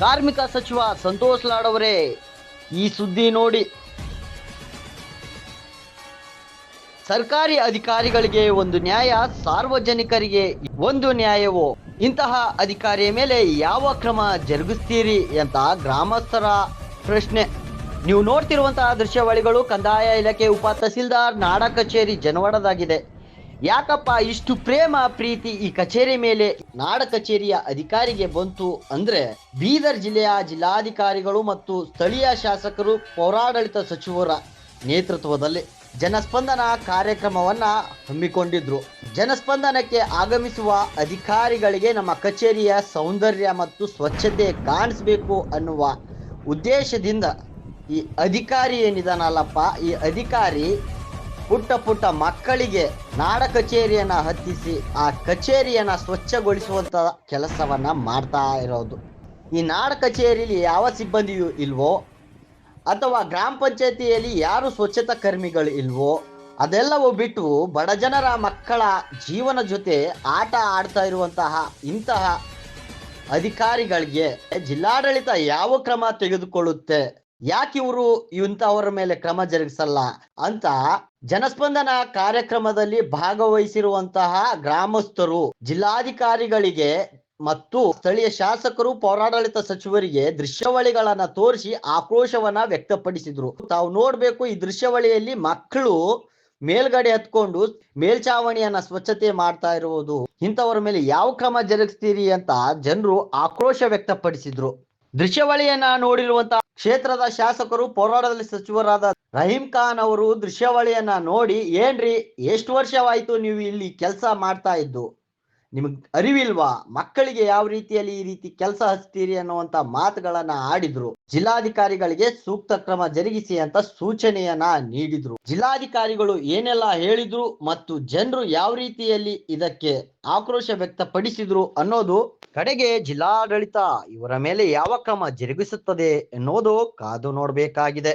ಕಾರ್ಮಿಕ ಸಚಿವ ಸಂತೋಷ್ ಲಾಡ್ ಅವರೇ, ಈ ಸುದ್ದಿ ನೋಡಿ. ಸರ್ಕಾರಿ ಅಧಿಕಾರಿಗಳಿಗೆ ಒಂದು ನ್ಯಾಯ, ಸಾರ್ವಜನಿಕರಿಗೆ ಒಂದು ನ್ಯಾಯವೋ? ಇಂತಹ ಅಧಿಕಾರಿಯ ಮೇಲೆ ಯಾವ ಕ್ರಮ ಜರುಗಿಸ್ತೀರಿ ಅಂತ ಗ್ರಾಮಸ್ಥರ ಪ್ರಶ್ನೆ. ನೀವು ನೋಡ್ತಿರುವಂತಹ ದೃಶ್ಯಾವಳಿಗಳು ಕಂದಾಯ ಇಲಾಖೆ ಉಪ ತಹಸೀಲ್ದಾರ್, ನಾಡ ಕಚೇರಿ, ಜನವಾಡದಾಗಿದೆ. ಯಾಕಪ್ಪ ಇಷ್ಟು ಪ್ರೇಮ, ಪ್ರೀತಿ ಈ ಕಚೇರಿ ಮೇಲೆ ನಾಡ ಕಚೇರಿಯ ಅಧಿಕಾರಿಗೆ ಬಂತು ಅಂದ್ರೆ ಬೀದರ್ ಜಿಲ್ಲೆಯ ಜಿಲ್ಲಾಧಿಕಾರಿಗಳು ಮತ್ತು ಸ್ಥಳೀಯ ಶಾಸಕರು ಪೌರಾಡಳಿತ ಸಚಿವರ ನೇತೃತ್ವದಲ್ಲಿ ಜನಸ್ಪಂದನ ಕಾರ್ಯಕ್ರಮವನ್ನ ಹಮ್ಮಿಕೊಂಡಿದ್ರು. ಜನಸ್ಪಂದನಕ್ಕೆ ಆಗಮಿಸುವ ಅಧಿಕಾರಿಗಳಿಗೆ ನಮ್ಮ ಕಚೇರಿಯ ಸೌಂದರ್ಯ ಮತ್ತು ಸ್ವಚ್ಛತೆ ಕಾಣಿಸ್ಬೇಕು ಅನ್ನುವ ಉದ್ದೇಶದಿಂದ ಈ ಅಧಿಕಾರಿ ಏನಿದಾನಲ್ಲಪ್ಪ, ಈ ಅಧಿಕಾರಿ ಪುಟ್ಟ ಪುಟ್ಟ ಮಕ್ಕಳಿಗೆ ನಾಡ ಕಚೇರಿಯನ್ನ ಹತ್ತಿಸಿ ಆ ಕಚೇರಿಯನ್ನ ಸ್ವಚ್ಛಗೊಳಿಸುವಂತ ಕೆಲಸವನ್ನ ಮಾಡ್ತಾ ಇರೋದು. ಈ ನಾಡ ಕಚೇರಿಯಲ್ಲಿ ಯಾವ ಸಿಬ್ಬಂದಿಯೂ ಇಲ್ವೋ, ಅಥವಾ ಗ್ರಾಮ ಪಂಚಾಯತಿಯಲ್ಲಿ ಯಾರು ಸ್ವಚ್ಛತಾ ಕರ್ಮಿಗಳು ಇಲ್ವೋ, ಅದೆಲ್ಲವೂ ಬಿಟ್ಟು ಬಡ ಜನರ ಮಕ್ಕಳ ಜೀವನ ಜೊತೆ ಆಟ ಆಡ್ತಾ ಇರುವಂತಹ ಇಂತಹ ಅಧಿಕಾರಿಗಳಿಗೆ ಜಿಲ್ಲಾಡಳಿತ ಯಾವ ಕ್ರಮ ತೆಗೆದುಕೊಳ್ಳುತ್ತೆ? ಯಾಕೆ ಇವರು ಇಂಥವರ ಮೇಲೆ ಕ್ರಮ ಜರುಗಿಸಲ್ಲ ಅಂತ ಜನಸ್ಪಂದನ ಕಾರ್ಯಕ್ರಮದಲ್ಲಿ ಭಾಗವಹಿಸಿರುವಂತಹ ಗ್ರಾಮಸ್ಥರು, ಜಿಲ್ಲಾಧಿಕಾರಿಗಳಿಗೆ ಮತ್ತು ಸ್ಥಳೀಯ ಶಾಸಕರು, ಪೌರಾಡಳಿತ ಸಚಿವರಿಗೆ ದೃಶ್ಯಾವಳಿಗಳನ್ನ ತೋರಿಸಿ ಆಕ್ರೋಶವನ್ನ ವ್ಯಕ್ತಪಡಿಸಿದ್ರು. ತಾವು ನೋಡ್ಬೇಕು ಈ ದೃಶ್ಯಾವಳಿಯಲ್ಲಿ ಮಕ್ಕಳು ಮೇಲ್ಗಡೆ ಹತ್ಕೊಂಡು ಮೇಲ್ಚಾವಣಿಯನ್ನ ಸ್ವಚ್ಛತೆ ಮಾಡ್ತಾ ಇರುವುದು. ಇಂಥವರ ಮೇಲೆ ಯಾವ ಕ್ರಮ ಜರುಗಿಸ್ತೀರಿ ಅಂತ ಜನರು ಆಕ್ರೋಶ ವ್ಯಕ್ತಪಡಿಸಿದ್ರು. ದೃಶ್ಯಾವಳಿಯನ್ನ ನೋಡಿರುವಂತಹ ಕ್ಷೇತ್ರದ ಶಾಸಕರು ಪೋರಾಟದಲ್ಲಿ ಸಚಿವರಾದ ರಹೀಂ ಖಾನ್ ಅವರು ದೃಶ್ಯಾವಳಿಯನ್ನ ನೋಡಿ, ಏನ್ರಿ, ಎಷ್ಟು ವರ್ಷವಾಯ್ತು ನೀವು ಇಲ್ಲಿ ಕೆಲಸ ಮಾಡ್ತಾ ಇದ್ದು? ನಿಮಗ್ ಅರಿವಿಲ್ವಾ? ಮಕ್ಕಳಿಗೆ ಯಾವ ರೀತಿಯಲ್ಲಿ ಈ ರೀತಿ ಕೆಲಸ ಹಚ್ತೀರಿ ಅನ್ನುವಂತ ಮಾತುಗಳನ್ನ ಆಡಿದ್ರು. ಜಿಲ್ಲಾಧಿಕಾರಿಗಳಿಗೆ ಸೂಕ್ತ ಕ್ರಮ ಜರುಗಿಸಿ ಅಂತ ಸೂಚನೆಯನ್ನ ನೀಡಿದ್ರು. ಜಿಲ್ಲಾಧಿಕಾರಿಗಳು ಏನೆಲ್ಲ ಹೇಳಿದ್ರು ಮತ್ತು ಜನರು ಯಾವ ರೀತಿಯಲ್ಲಿ ಇದಕ್ಕೆ ಆಕ್ರೋಶ ವ್ಯಕ್ತಪಡಿಸಿದ್ರು ಅನ್ನೋದು ಕಡೆಗೆ ಜಿಲ್ಲಾಡಳಿತ ಇವರ ಮೇಲೆ ಯಾವ ಕ್ರಮ ಜರುಗಿಸುತ್ತದೆ ಎನ್ನುವುದು ಕಾದು ನೋಡಬೇಕಾಗಿದೆ.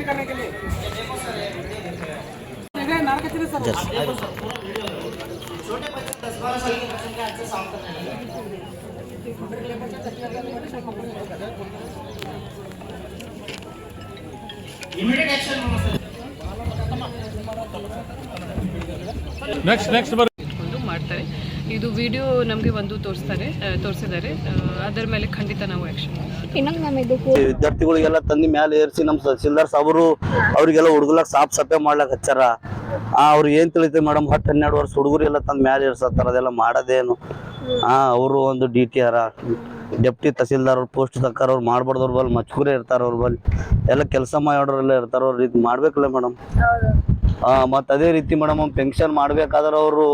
ಸರ್ಕಾರ ನೆಕ್ಸ್ಟ್ ನೆಕ್ಸ್ಟ್ ಬರ್ರಿ ಒಂದು ಮಾಡ್ತಾರೆ ಇದು ವಿಡಿಯೋ ನಮಗೆ ಒಂದು ತೋರಿಸ್ತಾರೆ ತೋರಿಸಿದ್ದಾರೆ. ಅದರ ಮೇಲೆ ಖಂಡಿತ ನಾವು ಆಕ್ಷನ್ ಇನ್ನೊಂದು ಮ್ಯಾಮ್ ಇದು ಈ ವಿದ್ಯಾರ್ಥಿಗಳಿಗೆಲ್ಲ ತಂದು ಮ್ಯಾಲೆ ಏರಿಸಿ ನಮ್ಮ ತಹಸೀಲ್ದಾರ್ ಸಾಬ್ರು ಅವರಿಗೆಲ್ಲ ಹುಡುಗಲಾಗ ಸಾಫ್ ಸಫೆ ಮಾಡ್ಲಾಕ ಹಚ್ಚಾರ. ಆ ಅವ್ರಿಗೆ ಏನ್ ತಿಳಿತೈತಿ ಮೇಡಮ್ ಹತ್ತು ಹನ್ನೆರಡು ವರ್ಷ ಹುಡುಗರೆಲ್ಲ ತಂದು ಮ್ಯಾಲೆ ಏರ್ಸತ್ತಾರ ಅದೆಲ್ಲ ಮಾಡೋದೇನು? ಆ ಅವರು ಒಂದು D T R deputy tahsildar ಅವ್ರ ಪೋಸ್ಟ್ ತಕ್ಕಾರ ಅವ್ರು ಮಾಡ್ಬಾರ್ದವ್ರ ಬಲ್ಲಿ ಮಚ್ಕೂರೇ ಇರ್ತಾರ ಅವ್ರ ಬಲ್ಲಿ. ಎಲ್ಲ ಕೆಲಸ ಮಾಡೋರೆಲ್ಲ ಇರ್ತಾರ ಅವ್ರು ಇದು ಮಾಡ್ಬೇಕಲ್ಲ ಮೇಡಮ್ ಆ ಮತ್ತ್ ಅದೇ ರೀತಿ ಮೇಡಮ್ ಪೆನ್ಷನ್ ಮಾಡ್ಬೇಕಾದ್ರೆ ಅವರು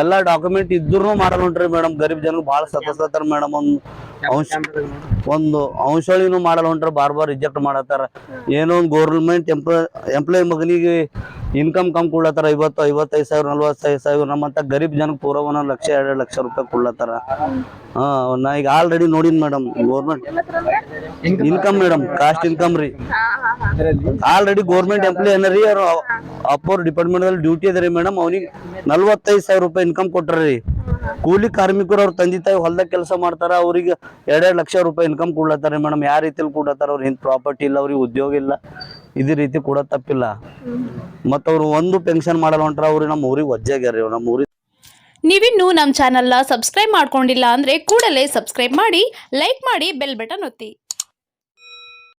ಎಲ್ಲಾ ಡಾಕ್ಯುಮೆಂಟ್ ಇದ್ರು ಮಾಡಲ್ ಹೊಂಟ್ರಿ ಮೇಡಮ್ ಗರೀಬ್ ಜನಕ್ಕೆ ಬಹಳ ಸತಾಸ್ತಾರ ಮೇಡಮ್ ಒಂದು ಅಂಶ ಒಂದು ಅಂಶಳಿನೂ ಮಾಡಲ್ಲ ಹೊಂಟ್ರಿ ಬಾರ್ ಬಾರ್ ರಿಜೆಕ್ಟ್ ಮಾಡತ್ತಾರ. ಏನೋ ಒಂದು ಗೌರ್ಮೆಂಟ್ ಎಂಪ್ಲಾಯ್ ಎಂಪ್ಲಾಯ್ ಮಗನಿಗೆ ಇನ್ಕಮ್ ಕಮ್ ಕೊಡ್ಲತ್ತಾರ ಐವತ್ತು, ಐವತ್ತೈದು ಸಾವಿರ, ನಲ್ವತ್ತೈದು ಸಾವಿರ, ನಮ್ಮಂತ ಗರೀಬ್ ಜನಕ್ಕೆ ಪೂರ ಒಂದೊಂದು ಲಕ್ಷ, ಎರಡು ಲಕ್ಷ ರೂಪಾಯಿ ಕೊಡ್ಲತ್ತಾರ ಹಾ, ನಾ ಈಗ already ನೋಡಿನ್ madam government income madam caste income ರೀ. ಆಲ್ರೆಡಿ ಗೌರ್ಮೆಂಟ್ ಎಂಪ್ಲಾಯ್ ಏನಾರಿ ಅವ್ರು ಅಪ್ಪೋರ್ ಡಿಪಾರ್ಟ್ಮೆಂಟ್ ಅಲ್ಲಿ ಡ್ಯೂಟಿ ಅದ ರೀ ಮೇಡಮ್ ಅವ್ನಿಗೆ ನಲ್ವತ್ತೈದು ಸಾವಿರ ರೂಪಾಯಿ ಇನ್ಕಮ್ ಕೊಟ್ರಿ ಕೂಲಿ ಕಾರ್ಮಿಕರು ಅವ್ರ ತಂದೆ ತಾಯಿ ಹೊಲ್ದಾಗ ಕೆಲಸ ಮಾಡ್ತಾರ, ಅವ್ರಿಗೆ ಎರಡೆರಡು ಲಕ್ಷ ರೂಪಾಯಿ ಇನ್ಕಮ್ ಕೊಡ್ಲತ್ತಾರ ಮೇಡಮ್ ಯಾವ ರೀತಿಲಿ ಕೊಡ್ಲತ್ತಾರ ಅವ್ರ, ಹಿಂದ್ ಪ್ರಾಪರ್ಟಿ ಇಲ್ಲ, ಅವ್ರಿಗೆ ಉದ್ಯೋಗ ಇಲ್ಲ. ಇದೇ ರೀತಿ ಕೂಡ ತಪ್ಪಿಲ್ಲ. ಮತ್ತ ಅವ್ರು ಒಂದು ಪೆನ್ಷನ್ ಮಾಡಲ್ಲ ಹೊಂಟ್ರ ಅವ್ರಿಗೆ ನಮ್ಮ ಊರಿಗೆ ವಜ್ಜಾಗ್ಯಾರ ನಮ್ಮ ಊರಿಗೆ. ನೀವಿನ್ನು ನಮ್ಮ ಚಾನಲ್ನ ಸಬ್ಸ್ಕ್ರೈಬ್ ಮಾಡ್ಕೊಂಡಿಲ್ಲ ಅಂದರೆ ಕೂಡಲೇ ಸಬ್ಸ್ಕ್ರೈಬ್ ಮಾಡಿ ಲೈಕ್ ಮಾಡಿ ಬೆಲ್ ಬಟನ್ ಒತ್ತಿ.